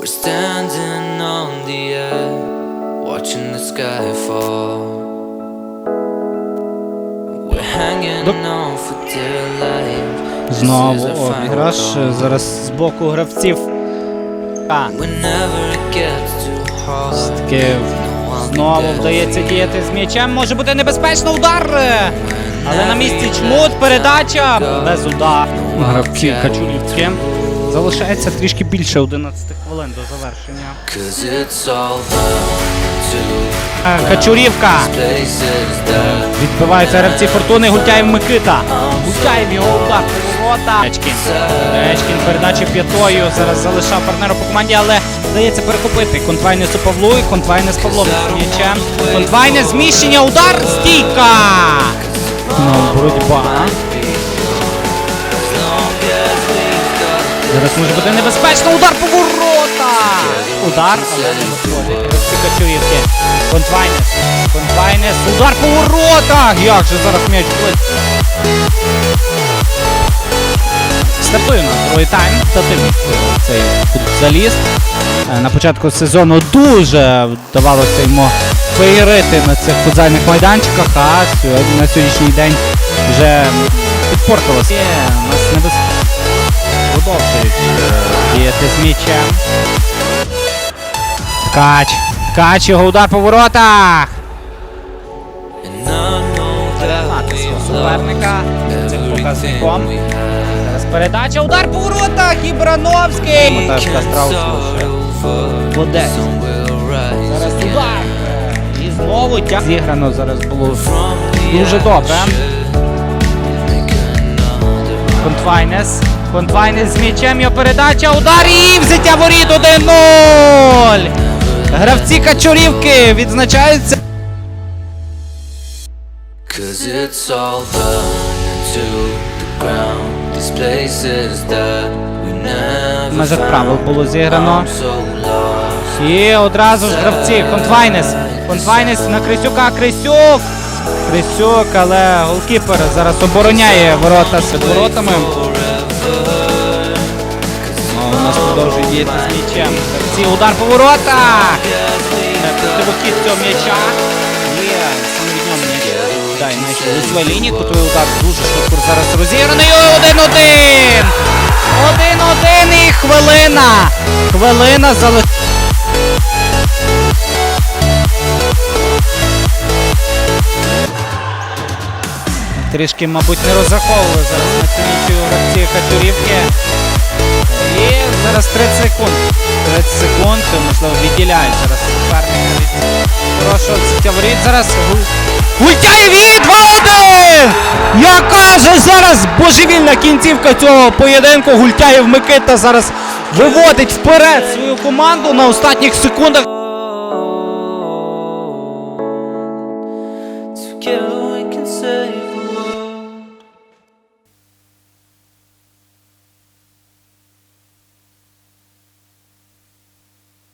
We're standing on the edge, watching the sky fall. We're hanging on for dear life. Знову обіграш. Зараз з боку гравців. А, Whenever it gets too hard, таки знову вдається діяти з м'ячем. Може бути небезпечно удар. е, Але на місці чмут, передача без удару. Гравці Качурівські. Залишається трішки більше 11 хвилин до завершення. Е, Качурівка. Відбиваються гравці фортуни. Гультяєв Микита. Гультяєв його удар поворота. Речкін. Речкін передача п'ятою. Зараз залишав партнера по команді, але вдається перехопити. Контвайнесу Павлу і Контвайнес Павлом м'ячем. Контвайнес зміщення. Удар. Стійка. Ну, боротьба. Зараз може бути небезпечно. Удар по ворота. Удар, але не виходить. Гравці Качурівки. Контвайнес. Контвайнес. Удар по воротах. Як же зараз м'яч влетить? Стартує на другий тайм. Стативний цей футболіст. Е, На початку сезону дуже вдавалося йому феєрити на цих футзальних майданчиках, а на сьогоднішній день вже підпортилося. Нас небез... Продовжують діяти з м'ячем. Ткач. Ткач, його удар по воротах. Суперника. Цим показником. Зараз передача, удар по воротах. Одесі. Sun will rise Зараз удар. І знову тя... Зіграно зараз було дуже добре. Контвайнес. Контвайнес з м'ячем, його передача, удар і взяття воріт 1-0. Гравці Качурівки відзначаються. Cause it's all burning to the ground. These places that we never межах правил found. було зіграно. І одразу ж гравці. Контвайнес. Контвайнес на Крисюка. Крисюк. Крисюк, але голкіпер зараз обороняє ворота з воротами. Нас продовжує діяти з м'ячем. Гравці, удар по воротах. Противохід цього м'яча. Є м'яч. Дай наші лицевої лінії. Кутовий удар дуже швидко зараз розіграний. 1-1. 1-1 і хвилина. Хвилина залишилася. Трішки, мабуть, не розраховували зараз на цю гравці Катурівки. Зараз 30 секунд. 30 секунд, можливо, відділяють зараз від хорошого взяття воріт. Зараз Гуль- Гультяєв і 2-1! Яка же зараз божевільна кінцівка цього поєдинку. Гультяєв Микита зараз виводить вперед свою команду на останніх секундах.